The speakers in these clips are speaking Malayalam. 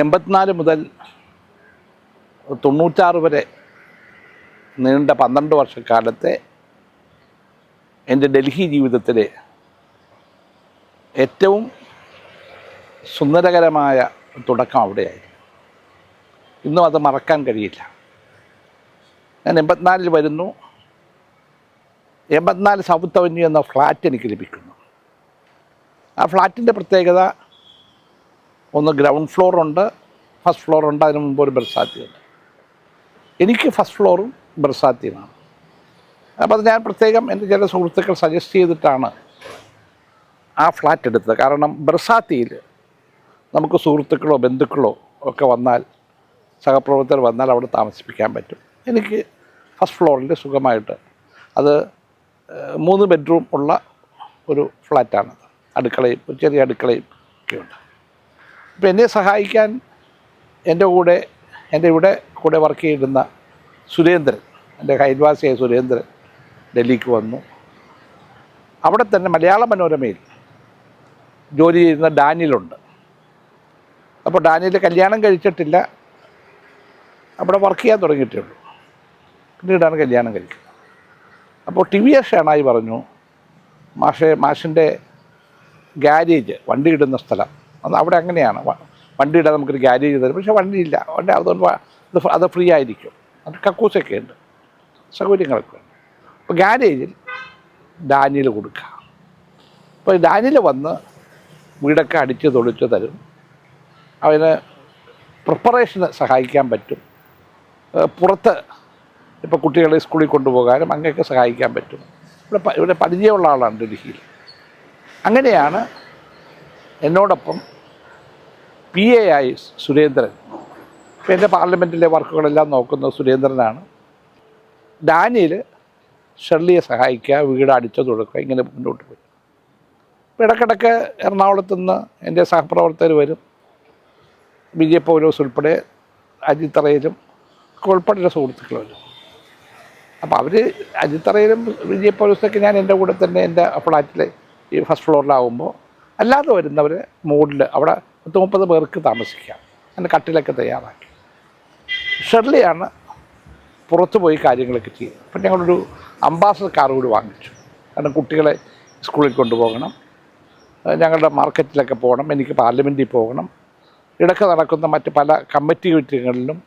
എൺപത്തിനാല് മുതൽ തൊണ്ണൂറ്റാറ് വരെ നീണ്ട പന്ത്രണ്ട് വർഷക്കാലത്തെ എന്റെ ഡൽഹി ജീവിതത്തിലെ ഏറ്റവും സുന്ദരകരമായ തുടക്കം അവിടെയായിരുന്നു ഇന്നും അത് മറക്കാൻ കഴിയില്ല. ഞാൻ എൺപത്തിനാലിൽ വരുന്നു. എൺപത്തിനാല് സൗത്ത് അവന്യൂ എന്ന ഫ്ലാറ്റ് എനിക്ക് ലഭിക്കുന്നു. ആ ഫ്ലാറ്റിന്റെ പ്രത്യേകത ഒന്ന് ഗ്രൗണ്ട് ഫ്ലോറുണ്ട് ഫസ്റ്റ് ഫ്ലോറുണ്ട് അതിന് മുമ്പ് ഒരു ബർസാത്തിയുണ്ട് എനിക്ക് ഫസ്റ്റ് ഫ്ലോറും ബർസാത്തിയുമാണ്. അപ്പോൾ അത് ഞാൻ പ്രത്യേകം എന്റെ ചില സുഹൃത്തുക്കൾ സജസ്റ്റ് ചെയ്തിട്ടാണ് ആ ഫ്ലാറ്റ് എടുത്തത്. കാരണം ബർസാത്തിയിൽ നമുക്ക് സുഹൃത്തുക്കളോ ബന്ധുക്കളോ ഒക്കെ വന്നാൽ സഹപ്രവർത്തകർ വന്നാൽ അവിടെ താമസിപ്പിക്കാൻ പറ്റും. എനിക്ക് ഫസ്റ്റ് ഫ്ലോറിൽ സുഖമായിട്ട് അത് മൂന്ന് ബെഡ്റൂം ഉള്ള ഒരു ഫ്ലാറ്റാണത് അടുക്കളയും ഒരു ചെറിയ അടുക്കളയും ഒക്കെ ഉണ്ട്. അപ്പോൾ എന്നെ സഹായിക്കാൻ എന്റെ കൂടെ എന്റെ ഇവിടെ കൂടെ വർക്ക് ചെയ്തിരുന്ന സുരേന്ദ്രൻ എന്റെ അയൽവാസിയായ സുരേന്ദ്രൻ ഡൽഹിക്ക് വന്നു. അവിടെ തന്നെ മലയാള മനോരമയിൽ ജോലി ചെയ്യുന്ന ഡാനിയലുണ്ട് അപ്പോൾ ഡാനിയൽ കല്യാണം കഴിച്ചിട്ടില്ല. അവിടെ വർക്ക് ചെയ്യാൻ തുടങ്ങിയിട്ടേ ഉള്ളൂ പിന്നീടാണ് കല്യാണം കഴിക്കുന്നത്. അപ്പോൾ ടി വി എസ് ഷേണായി പറഞ്ഞു മാഷെ മാഷിന്റെ ഗാരേജ് വണ്ടി ഇടുന്ന സ്ഥലം. അത് അവിടെ അങ്ങനെയാണ്. വണ്ടി ഇടാൻ നമുക്കൊരു ഗാരേജ് തരും. പക്ഷേ വണ്ടിയില്ല. വണ്ടി അതുകൊണ്ട് അത് ഫ്ര- ആയിരിക്കും. അത് കക്കൂസൊക്കെ ഉണ്ട്. സൗകര്യങ്ങളൊക്കെ ഉണ്ട്. അപ്പോൾ ഗ്യാരേജിൽ ഡാനിയൽ കൊടുക്കുക. അപ്പോൾ ഡാനിയൽ വന്ന് വീടൊക്കെ അടിച്ച് തൊളിച്ച് തരും. അവന് പ്രിപ്പറേഷന് സഹായിക്കാൻ പറ്റും. പുറത്ത് ഇപ്പോൾ കുട്ടികളെ സ്കൂളിൽ കൊണ്ടുപോകാനും അങ്ങനെയൊക്കെ സഹായിക്കാൻ പറ്റും. ഇവിടെ ഇവിടെ പരിചയമുള്ള ആളാണ് ഡൽഹിയിൽ. അങ്ങനെയാണ് എന്നോടൊപ്പം പി എ ആയി സുരേന്ദ്രൻ. പിന്നെ പാർലമെന്റിലെ വർക്കുകളെല്ലാം നോക്കുന്ന സുരേന്ദ്രനാണ്. ഡാനിയൽ ഷെർലിയെ സഹായിക്കുക വീട് അടിച്ചു തുടക്കുക ഇങ്ങനെ മുന്നോട്ട് പോയി. അപ്പോൾ ഇടയ്ക്കിടയ്ക്ക് എറണാകുളത്ത് നിന്ന് എന്റെ സഹപ്രവർത്തകർ വരും. വിജയ പൗലോസ് ഉൾപ്പെടെ അജിത്തറയിലും ഒക്കെ ഉൾപ്പെടെ സുഹൃത്തുക്കൾ വരും. അപ്പോൾ അവർ അജിത്തറയിലും വിജയ പൗലോസൊക്കെ ഞാൻ എന്റെ കൂടെ തന്നെ എന്റെ ഫ്ലാറ്റിൽ ഈ ഫസ്റ്റ് ഫ്ലോറിലാവുമ്പോൾ അല്ലാതെ വരുന്നവർ മോഡിൽ അവിടെ പത്ത് മുപ്പത് പേർക്ക് താമസിക്കാം. അതിന്റെ കട്ടിലൊക്കെ തയ്യാറാക്കി. ഷെർലിയാണ് പുറത്തു പോയി കാര്യങ്ങളൊക്കെ ചെയ്യുന്നത് അപ്പം ഞങ്ങളൊരു അംബാസഡർ കാർ കൂടി വാങ്ങിച്ചു. കാരണം കുട്ടികളെ സ്കൂളിൽ കൊണ്ടുപോകണം. ഞങ്ങളുടെ മാർക്കറ്റിലൊക്കെ പോകണം. എനിക്ക് പാർലമെന്റിൽ പോകണം. ഇടയ്ക്ക് നടക്കുന്ന മറ്റ് പല കമ്മിറ്റി മീറ്റിങ്ങുകളിലും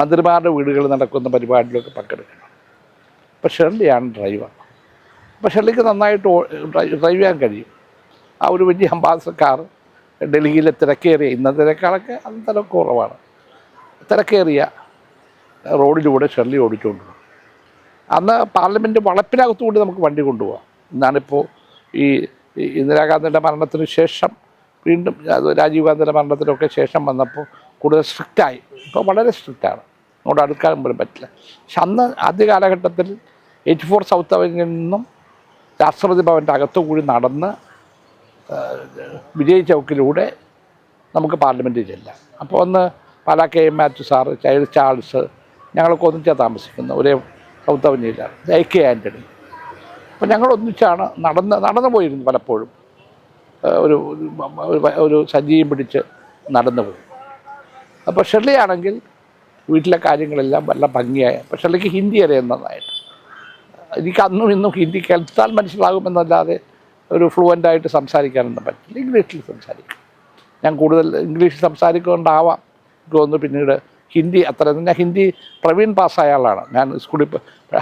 മന്ത്രിമാരുടെ വീടുകളിൽ നടക്കുന്ന പരിപാടികളൊക്കെ പങ്കെടുക്കണം. അപ്പോൾ ഷെർലിയാണ് ഡ്രൈവർ. അപ്പോൾ ഷെർലിക്ക് നന്നായിട്ട് ഡ്രൈവ് ചെയ്യാൻ കഴിയും. ആ ഒരു വലിയ അംബാസഡർ കാർ ഡൽഹിയിലെ തിരക്കേറിയ ഇന്നത്തേക്കാളൊക്കെ തിരക്ക് കുറവാണ്. തിരക്കേറിയ റോഡിലൂടെ ഷെർലി ഓടിച്ചുകൊണ്ട് അന്ന് പാർലമെന്റ് വളപ്പിനകത്തുകൂടി നമുക്ക് വണ്ടി കൊണ്ടുപോകാം ഇന്നാണിപ്പോൾ ഈ ഇന്ദിരാഗാന്ധിയുടെ മരണത്തിന് ശേഷം വീണ്ടും അത് രാജീവ് ഗാന്ധിയുടെ മരണത്തിനൊക്കെ ശേഷം വന്നപ്പോൾ കൂടുതൽ സ്ട്രിക്റ്റായി. ഇപ്പോൾ വളരെ സ്ട്രിക്റ്റാണ്. അങ്ങോട്ട് അടുക്കാൻ പോലും പറ്റില്ല. പക്ഷെ അന്ന് ആദ്യ കാലഘട്ടത്തിൽ എയ്റ്റി ഫോർ സൗത്ത് അവനിൽ നിന്നും രാഷ്ട്രപതി ഭവന്റെ അകത്തുകൂടി നടന്ന് വിജയ് ചൗക്കിലൂടെ നമുക്ക് പാർലമെന്റിൽ ചെല്ലാം. അപ്പോൾ ഒന്ന് Pala K M Mathew sir child Charles ഞങ്ങളൊക്കെ ഒന്നിച്ചാണ് താമസിക്കുന്നത്. ഒരേ സൗത്ത് അവന്യൂരിലാണ്. A K Antony. അപ്പോൾ ഞങ്ങൾ ഒന്നിച്ചാണ് നടന്ന് നടന്നു പോയിരുന്നു പലപ്പോഴും. ഒരു ഒരു- ഒരു പിടിച്ച് നടന്നു പോയി. അപ്പോൾ ഷെർലി ആണെങ്കിൽ വീട്ടിലെ കാര്യങ്ങളെല്ലാം വല്ല ഭംഗിയായ. അപ്പോൾ ഷെർലിക്ക് ഹിന്ദി അറിയാം നന്നായിട്ട് എനിക്ക് അന്നും ഇന്നും ഹിന്ദി കേൾത്താൽ മനസ്സിലാകുമെന്നല്ലാതെ ഒരു ഫ്ലുവന്റ് ആയിട്ട് സംസാരിക്കാനൊന്നും പറ്റില്ല. ഇംഗ്ലീഷിൽ സംസാരിക്കും. ഞാൻ കൂടുതൽ ഇംഗ്ലീഷിൽ സംസാരിക്കൊണ്ടാവാം എനിക്ക് തോന്നുന്നു പിന്നീട് ഹിന്ദി അത്ര ഞാൻ ഹിന്ദി പ്രവീൺ പാസ്സായ ആളാണ്. ഞാൻ സ്കൂളിൽ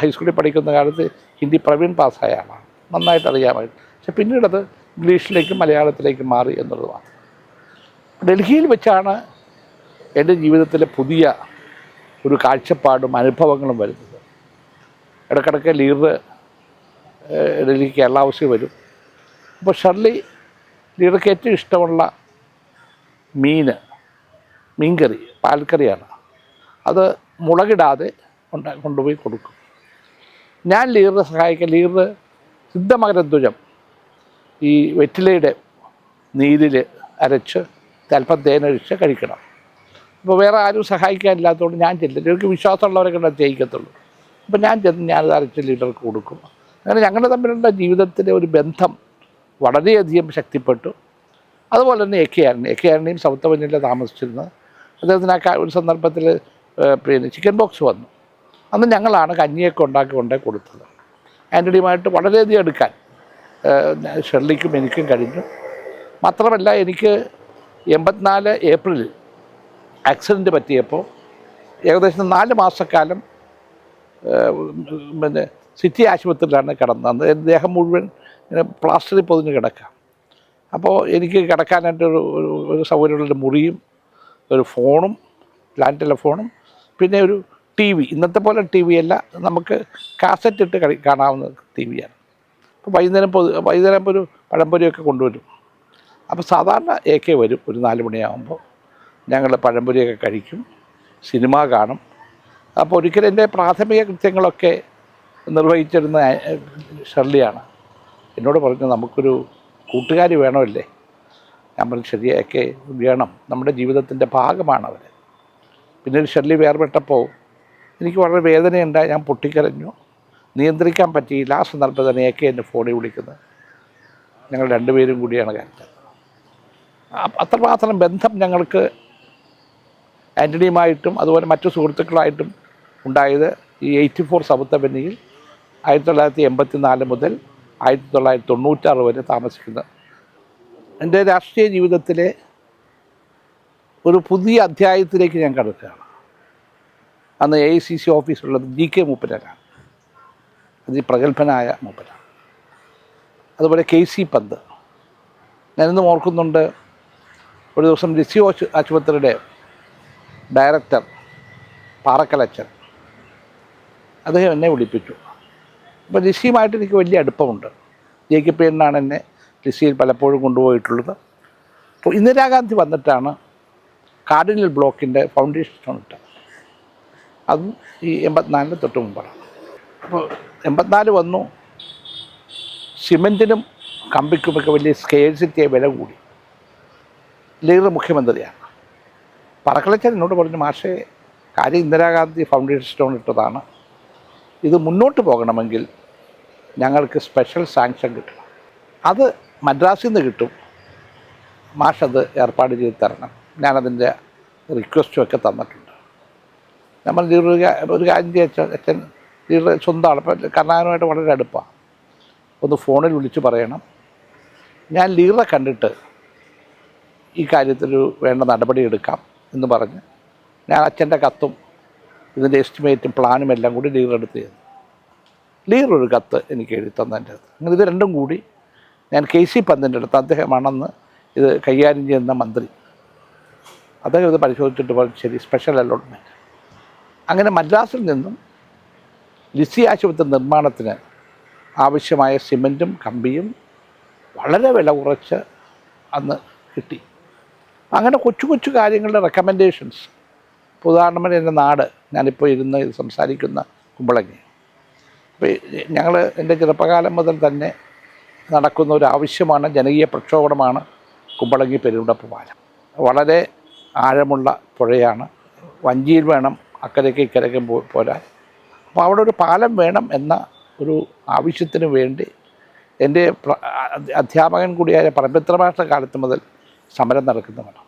ഹൈസ്കൂളിൽ പഠിക്കുന്ന കാലത്ത് ഹിന്ദി പ്രവീൺ പാസ്സായ ആളാണ്. നന്നായിട്ട് അറിയാമായിരുന്നു പക്ഷെ പിന്നീടത് ഇംഗ്ലീഷിലേക്കും മലയാളത്തിലേക്കും മാറി എന്നുള്ളതാണ്. ഡൽഹിയിൽ വെച്ചാണ് എന്റെ ജീവിതത്തിലെ പുതിയ ഒരു കാഴ്ചപ്പാടും അനുഭവങ്ങളും വരുന്നത്. ഇടയ്ക്കിടയ്ക്ക് ലീഡർ ഡൽഹി കേരള ഹൗസിൽ വരും. അപ്പോൾ ഷർലി ലീഡർക്ക് ഏറ്റവും ഇഷ്ടമുള്ള മീൻ മീൻകറി പാൽക്കറിയാണ്. അത് മുളകിടാതെ കൊണ്ട കൊണ്ടുപോയി കൊടുക്കും. ഞാൻ ലീഡറെ സഹായിക്കാൻ ലീഡർ സിദ്ധമകരധ്വജം ഈ വെറ്റിലയുടെ നീരിൽ അരച്ച് അല്പം തേനൊഴിച്ച് കഴിക്കണം. അപ്പോൾ വേറെ ആരും സഹായിക്കാനില്ലാത്തതുകൊണ്ട് ഞാൻ ചെല്ലും. എനിക്ക് വിശ്വാസമുള്ളവരെ കണ്ടാൽ ചെയ്യിക്കത്തുള്ളൂ അപ്പോൾ ഞാൻ ചെന്ന് ഞാനത് അരച്ച് ലീഡർക്ക് കൊടുക്കും. അങ്ങനെ ഞങ്ങളുടെ തമ്മിലുള്ള ജീവിതത്തിലെ ഒരു ബന്ധം വളരെയധികം ശക്തിപ്പെട്ടു. അതുപോലെ തന്നെ എ കെ ആരണി എ കെ ആരണയും സൗത്ത് വനിയിൽ താമസിച്ചിരുന്നത് അദ്ദേഹത്തിന് ആ ഒരു സന്ദർഭത്തിൽ പിന്നെ ചിക്കൻ ബോക്സ് വന്നു. അന്ന് ഞങ്ങളാണ് കഞ്ഞിയൊക്കെ ഉണ്ടാക്കി കൊണ്ടേ കൊടുത്തത്. ആന്റണിയുമായിട്ട് വളരെയധികം എടുക്കാൻ ഷെർലിക്കും എനിക്കും കഴിഞ്ഞു. മാത്രമല്ല എനിക്ക് എൺപത്തിനാല് ഏപ്രിലിൽ ആക്സിഡന്റ് പറ്റിയപ്പോൾ ഏകദേശം നാല് മാസക്കാലം പിന്നെ സിറ്റി ആശുപത്രിയിലാണ് കിടന്നത്. ദേഹം മുഴുവൻ ഇങ്ങനെ പ്ലാസ്റ്ററിൽ പൊതിഞ്ഞ് കിടക്കാം അപ്പോൾ എനിക്ക് കിടക്കാനായിട്ട് ഒരു ഒരു സൗകര്യമുള്ളൊരു മുറിയും ഒരു ഫോണും ലാൻഡ് ടെലിഫോണും പിന്നെ ഒരു ടി വി. ഇന്നത്തെ പോലെ ടി വി അല്ല. നമുക്ക് കാസറ്റ് ഇട്ട് കളി കാണാവുന്ന ടി വിയാണ് അപ്പോൾ വൈകുന്നേരം പൊതു വൈകുന്നേരം ഒരു പഴംപൊരിയൊക്കെ കൊണ്ടുവരും. അപ്പോൾ സാധാരണ എ കെ വരും ഒരു നാല് മണിയാകുമ്പോൾ ഞങ്ങൾ പഴംപൊരിയൊക്കെ കഴിക്കും. സിനിമ കാണും. അപ്പോൾ ഒരിക്കലും എന്റെ പ്രാഥമിക കൃത്യങ്ങളൊക്കെ നിർവഹിച്ചിരുന്ന ഷെർലിയാണ്. എന്നോട് പറഞ്ഞു നമുക്കൊരു കൂട്ടുകാരി വേണമല്ലേ? നമ്മൾ ശരിയൊക്കെ വേണം. നമ്മുടെ ജീവിതത്തിന്റെ ഭാഗമാണ് അവർ പിന്നീട് ഷെല്ലി വേർപെട്ടപ്പോൾ എനിക്ക് വളരെ വേദനയുണ്ടായി. ഞാൻ പൊട്ടിക്കരഞ്ഞു. നിയന്ത്രിക്കാൻ പറ്റിയില്ല. ആ സന്ദർഭത്തിൽ എ കെ എന്നെ ഫോണിൽ വിളിക്കുന്നത് ഞങ്ങൾ രണ്ടുപേരും കൂടിയാണ് കരുത് അത്രമാത്രം ബന്ധം ഞങ്ങൾക്ക് ആന്റണിയുമായിട്ടും അതുപോലെ മറ്റു സുഹൃത്തുക്കളായിട്ടും ഉണ്ടായത് ഈ എയ്റ്റി ഫോർ സൗത്ത് ആയിരത്തി തൊള്ളായിരത്തി എൺപത്തി നാല് മുതൽ ആയിരത്തി തൊള്ളായിരത്തി തൊണ്ണൂറ്റാറ് വരെ താമസിക്കുന്നത് എന്റെ രാഷ്ട്രീയ ജീവിതത്തിലെ ഒരു പുതിയ അധ്യായത്തിലേക്ക് ഞാൻ കടക്കുകയാണ്. അന്ന് എ ഐ സി സി ഓഫീസുള്ളത് ജി കെ മൂപ്പനാണ് അതി പ്രഗത്ഭനായ മൂപ്പനാണ് അതുപോലെ കെ സി പന്ത്. ഞാനിന്നും ഓർക്കുന്നുണ്ട് ഒരു ദിവസം ആശു- ആശുപത്രിയുടെ ഡയറക്ടർ പാറക്കലച്ചൻ. അദ്ദേഹം എന്നെ വിളിപ്പിച്ചു. അപ്പോൾ ലിസിയുമായിട്ട് എനിക്ക് വലിയ അടുപ്പമുണ്ട്. ജെ കെ പി എന്നാണ് എന്നെ ലിസിയിൽ പലപ്പോഴും കൊണ്ടുപോയിട്ടുള്ളത്. അപ്പോൾ ഇന്ദിരാഗാന്ധി വന്നിട്ടാണ് കാർഡിനൽ ബ്ലോക്കിന്റെ ഫൗണ്ടേഷൻ ഇട്ടത്. അതും ഈ എൺപത്തിനാലിന് തൊട്ട് മുമ്പാണ്. അപ്പോൾ എൺപത്തിനാല് വന്നു. സിമെന്റിനും കമ്പിക്കുമൊക്കെ വലിയ സ്കേഴ്സിറ്റിയെ വില കൂടി. ലീഡർ മുഖ്യമന്ത്രിയാണ്. പറക്കളച്ചൻ എന്നോട് പറഞ്ഞു മാഷേ കാര്യം ഇന്ദിരാഗാന്ധി ഫൗണ്ടേഷൻ സ്റ്റോൺ ഇട്ടതാണ്. ഇത് മുന്നോട്ട് പോകണമെങ്കിൽ ഞങ്ങൾക്ക് സ്പെഷ്യൽ സാങ്ഷൻ കിട്ടണം. അത് മദ്രാസിൽ നിന്ന് കിട്ടും. മാഷത് ഏർപ്പാട് ചെയ്ത് തരണം. ഞാനതിന്റെ റിക്വസ്റ്റും ഒക്കെ തന്നിട്ടുണ്ട്. നമ്മൾ ലീഡർ ഒരു കാര്യം ചെയ്യാ അച്ഛൻ ലീഡർ സ്വന്തം ആൾ അപ്പം കർണാകരനുമായിട്ട് വളരെ അടുപ്പാണ് ഒന്ന് ഫോണിൽ വിളിച്ച് പറയണം. ഞാൻ ലീഡറെ കണ്ടിട്ട് ഈ കാര്യത്തിൽ വേണ്ട നടപടി എടുക്കാം എന്ന് പറഞ്ഞ് ഞാൻ അച്ഛന്റെ കത്തും ഇതിന്റെ എസ്റ്റിമേറ്റും പ്ലാനും എല്ലാം കൂടി ലീഡർ എടുത്ത് ചെയ്തു. ഒരു കത്ത് എനിക്ക് എഴുതി തന്നതിന്റെ അടുത്ത് അങ്ങനെ ഇത് രണ്ടും കൂടി ഞാൻ കെ സി പന്തിന്റെ അടുത്ത് അദ്ദേഹമാണെന്ന് ഇത് കൈകാര്യം ചെയ്യുന്ന മന്ത്രി. അദ്ദേഹം ഇത് പരിശോധിച്ചിട്ട് പറഞ്ഞു ശരി സ്പെഷ്യൽ അലോട്ട്മെന്റ് അങ്ങനെ മദ്രാസിൽ നിന്നും ലിസി ആശുപത്രി നിർമ്മാണത്തിന് ആവശ്യമായ സിമന്റും കമ്പിയും വളരെ വില കുറച്ച് അന്ന് കിട്ടി. അങ്ങനെ കൊച്ചു കൊച്ചു കാര്യങ്ങളുടെ റെക്കമെൻഡേഷൻസ് ഉദാഹരണത്തിന് എന്റെ നാട് ഞാനിപ്പോൾ ഇരുന്ന് ഇത് സംസാരിക്കുന്ന കുമ്പളങ്ങി. ഞങ്ങൾ എന്റെ ചെറുപ്പകാലം മുതൽ തന്നെ നടക്കുന്ന ഒരു ആവശ്യമാണ് ജനകീയ പ്രക്ഷോഭമാണ് കുമ്പളങ്ങി പെരുവിടപ്പ് പാലം. വളരെ ആഴമുള്ള പുഴയാണ്. വഞ്ചിയിൽ വേണം അക്കരയ്ക്ക് ഇക്കരയ്ക്കും പോരാൻ. അപ്പോൾ അവിടെ ഒരു പാലം വേണം എന്ന ഒരു ആവശ്യത്തിന് വേണ്ടി എന്റെ അധ്യാപകൻ കൂടിയായ പരമ്പത്ര ഭാഷ കാലത്ത് മുതൽ സമരം നടക്കുന്നതാണ്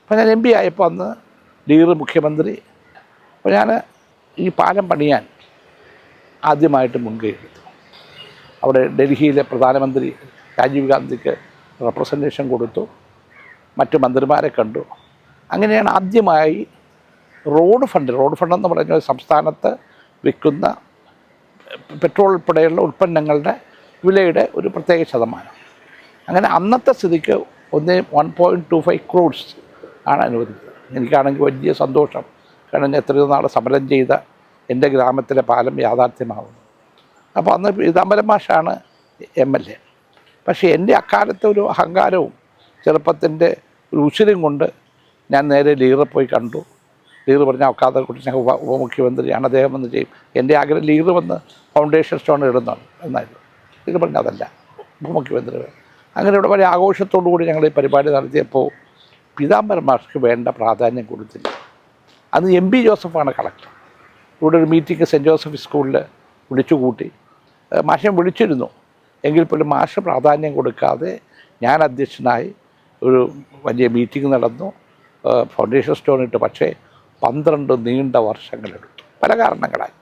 അപ്പോൾ ഞാൻ എം പി ആയപ്പോൾ അന്ന് ലീഡർ മുഖ്യമന്ത്രി. അപ്പോൾ ഞാൻ ഈ പാലം പണിയാൻ ആദ്യമായിട്ട് മുൻകൈ അവിടെ ഡൽഹിയിലെ പ്രധാനമന്ത്രി രാജീവ് ഗാന്ധിക്ക് റെപ്രസെന്റേഷൻ കൊടുത്തു. മറ്റു മന്ത്രിമാരെ കണ്ടു. അങ്ങനെയാണ് ആദ്യമായി റോഡ് ഫണ്ട് റോഡ് ഫണ്ട് എന്ന് പറഞ്ഞാൽ സംസ്ഥാനത്ത് വിൽക്കുന്ന പെട്രോൾ ഉൾപ്പെടെയുള്ള ഉൽപ്പന്നങ്ങളുടെ വിലയുടെ ഒരു പ്രത്യേക ശതമാനം. അങ്ങനെ അന്നത്തെ സ്ഥിതിക്ക് ഒന്ന് one point two five crores ആണ് അനുവദിച്ചത്. എനിക്കാണെങ്കിൽ വലിയ സന്തോഷം. കാരണം എത്രയോ നാൾ സമരം ചെയ്ത എന്റെ ഗ്രാമത്തിലെ പാലം യാഥാർത്ഥ്യമാകുന്നു അപ്പോൾ അന്ന് പീതാംബരം മാഷാണ് എം എൽ എ. പക്ഷേ എന്റെ അക്കാലത്തെ ഒരു അഹങ്കാരവും ചെറുപ്പത്തിന്റെ ഒരു ഉശിരും കൊണ്ട് ഞാൻ നേരെ ലീറെ പോയി കണ്ടു. ലീർ പറഞ്ഞ അവക്കാതെ കുറിച്ച് ഞങ്ങൾ ഉപ ഉപമുഖ്യമന്ത്രിയാണ് അദ്ദേഹം വന്ന് ചെയ്യും. എന്റെ ആഗ്രഹം ലീറ് വന്ന് ഫൗണ്ടേഷൻ സ്റ്റോൺ ഇടുന്നതാണ് എന്നായിരുന്നു. ലീർ പറഞ്ഞ അതല്ല ഉപമുഖ്യമന്ത്രി അങ്ങനെ ഇവിടെ വലിയ ആഘോഷത്തോടു കൂടി ഞങ്ങൾ ഈ പരിപാടി നടത്തിയപ്പോൾ പീതാംബരം മാഷ്ക്ക് വേണ്ട പ്രാധാന്യം കൊടുത്തില്ല. അന്ന് എം പി ജോസഫാണ് കളക്ടർ. ഇവിടെ ഒരു മീറ്റിംഗ് സെന്റ് ജോസഫ് സ്കൂളിൽ വിളിച്ചു കൂട്ടി മാഷം വിളിച്ചിരുന്നു. എങ്കിൽ പോലും മാഷ് പ്രാധാന്യം കൊടുക്കാതെ ഞാൻ അധ്യക്ഷനായി ഒരു വലിയ മീറ്റിംഗ് നടന്നു. ഫൗണ്ടേഷൻ സ്റ്റോൺ ഇട്ട്. പക്ഷേ പന്ത്രണ്ട് നീണ്ട വർഷങ്ങളെടുത്തു. പല കാരണങ്ങളായി.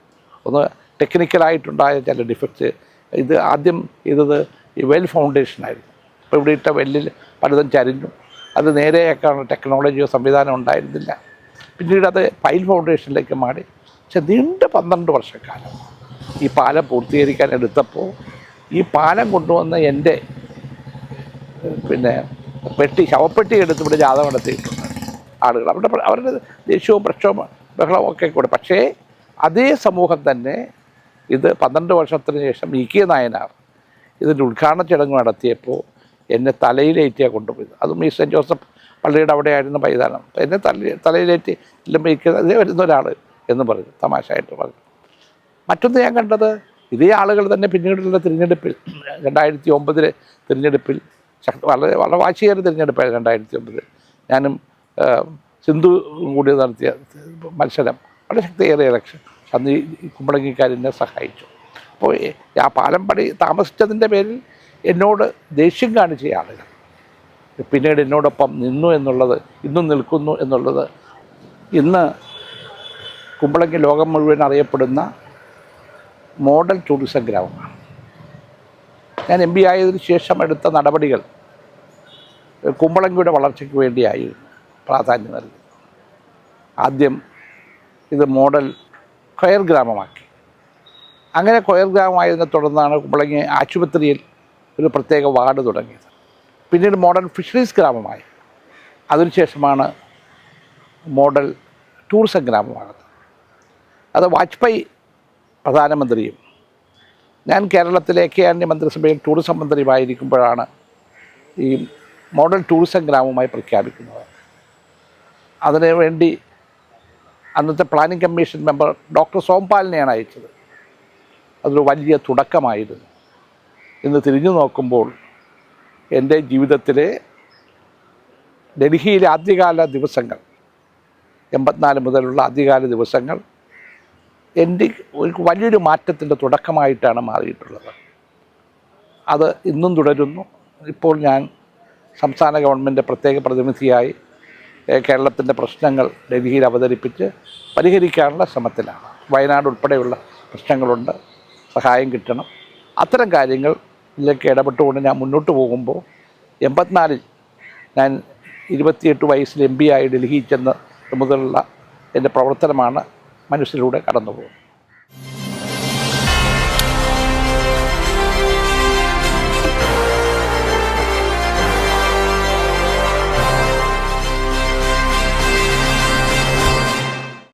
ഒന്ന് ടെക്നിക്കലായിട്ടുണ്ടായ ചില ഡിഫക്റ്റ് ഇത് ആദ്യം ചെയ്തത് ഈ വെൽ ഫൗണ്ടേഷനായിരുന്നു ഇപ്പോൾ ഇവിടെ ഇട്ട വെല്ലിൽ പലതും ചരിഞ്ഞു. അത് നേരെയൊക്കെ ടെക്നോളജിയോ സംവിധാനം ഉണ്ടായിരുന്നില്ല. പിന്നീട് അത് പൈൽ ഫൗണ്ടേഷനിലേക്ക് മാറി. പക്ഷെ നീണ്ട പന്ത്രണ്ട് വർഷക്കാലം ഈ പാലം പൂർത്തീകരിക്കാൻ എടുത്തപ്പോൾ ഈ പാലം കൊണ്ടുവന്ന എന്റെ പിന്നെ പെട്ടി ശവപ്പെട്ടി എടുത്ത് ഇവിടെ ജാഥ നടത്തിയിട്ടുണ്ട് ആളുകൾ. അവരുടെ അവരുടെ ദേഷ്യവും പ്രക്ഷോഭ ബഹളവും ഒക്കെ കൂടെ. പക്ഷേ അതേ സമൂഹം തന്നെ ഇത് പന്ത്രണ്ട് വർഷത്തിന് ശേഷം ഇ കെ നായനാർ ഇതിന്റെ ഉദ്ഘാടന ചടങ്ങ് നടത്തിയപ്പോൾ എന്നെ തലയിലേറ്റിയാണ് കൊണ്ടുപോയത്. അതും ഈ സെന്റ് ജോസഫ് പള്ളിയുടെ അവിടെയായിരുന്നു അപ്പോൾ എന്നെ തല തലയിലേറ്റി ഇല്ലെങ്കിൽ വരുന്ന ഒരാൾ എന്ന് പറഞ്ഞു തമാശയായിട്ട് പറഞ്ഞു. മറ്റൊന്ന് ഞാൻ കണ്ടത് ഇതേ ആളുകൾ തന്നെ പിന്നീടുള്ള തിരഞ്ഞെടുപ്പിൽ രണ്ടായിരത്തി ഒമ്പതിലെ തിരഞ്ഞെടുപ്പിൽ വളരെ വളരെ വാശിയേറെ തിരഞ്ഞെടുപ്പായി രണ്ടായിരത്തി ഒമ്പതിൽ ഞാനും സിന്ധു കൂടി നടത്തിയ മത്സരം വളരെ ശക്തിയേറിയ ഇലക്ഷൻ അന്ന് ഈ കുമ്പളങ്ങിക്കാരെന്നെ സഹായിച്ചു. അപ്പോൾ ആ പാലം പണി താമസിച്ചതിന്റെ പേരിൽ എന്നോട് ദേഷ്യം കാണിച്ച ആളുകൾ. പിന്നീട് എന്നോടൊപ്പം നിന്നു എന്നുള്ളത് ഇന്നും നിൽക്കുന്നു എന്നുള്ളത് ഇന്ന് കുമ്പളങ്ങി ലോകം മുഴുവൻ അറിയപ്പെടുന്ന മോഡൽ ടൂറിസം ഗ്രാമമാണ് ഞാൻ എം പി ആയതിനു ശേഷം എടുത്ത നടപടികൾ കുമ്പളങ്ങിയുടെ വളർച്ചയ്ക്ക് വേണ്ടിയായിരുന്നു പ്രാധാന്യം നൽകി. ആദ്യം ഇത് മോഡൽ കൊയർ ഗ്രാമമാക്കി. അങ്ങനെ കൊയർ ഗ്രാമമായതിനെ തുടർന്നാണ് കുമ്പളങ്ങി ആശുപത്രിയിൽ ഒരു പ്രത്യേക വാർഡ് തുടങ്ങിയത്. പിന്നീട് മോഡൽ ഫിഷറീസ് ഗ്രാമമായി. അതിനുശേഷമാണ് മോഡൽ ടൂറിസം ഗ്രാമമാകുന്നത്. അത് വാജ്പേയി പ്രധാനമന്ത്രിയും ഞാൻ കേരളത്തിലെ കെ ആന്യ മന്ത്രിസഭയിൽ ടൂറിസം മന്ത്രിയുമായിരിക്കുമ്പോഴാണ് ഈ മോഡൽ ടൂറിസം ഗ്രാമമായി പ്രഖ്യാപിക്കുന്നത്. അതിനുവേണ്ടി അന്നത്തെ പ്ലാനിംഗ് കമ്മീഷൻ മെമ്പർ ഡോക്ടർ സോംപാലിനെയാണ് അയച്ചത്. അതൊരു വലിയ തുടക്കമായിരുന്നു. ഇന്ന് തിരിഞ്ഞു നോക്കുമ്പോൾ എന്റെ ജീവിതത്തിലെ ഡൽഹിയിലെ ആദ്യകാല ദിവസങ്ങൾ എൺപത്തിനാല് മുതലുള്ള ആദ്യകാല ദിവസങ്ങൾ എന്റെ ഒരു വലിയൊരു മാറ്റത്തിന്റെ തുടക്കമായിട്ടാണ് മാറിയിട്ടുള്ളത്. അത് ഇന്നും തുടരുന്നു. ഇപ്പോൾ ഞാൻ സംസ്ഥാന ഗവൺമെന്റ് പ്രത്യേക പ്രതിനിധിയായി കേരളത്തിന്റെ പ്രശ്നങ്ങൾ ഡൽഹിയിൽ അവതരിപ്പിച്ച് പരിഹരിക്കാനുള്ള ശ്രമത്തിലാണ്. വയനാട് ഉൾപ്പെടെയുള്ള പ്രശ്നങ്ങളുണ്ട്. സഹായം കിട്ടണം. അത്തരം കാര്യങ്ങളിലേക്ക് ഇടപെട്ടുകൊണ്ട് ഞാൻ മുന്നോട്ട് പോകുമ്പോൾ എൺപത്തിനാലിൽ ഞാൻ ഇരുപത്തിയെട്ട് വയസ്സിൽ എം പി ആയി ഡൽഹിയിൽ ചെന്ന് മുതലുള്ള എന്റെ പ്രവർത്തനമാണ് മനസ്സിലൂടെ കടന്നു പോകുന്നത്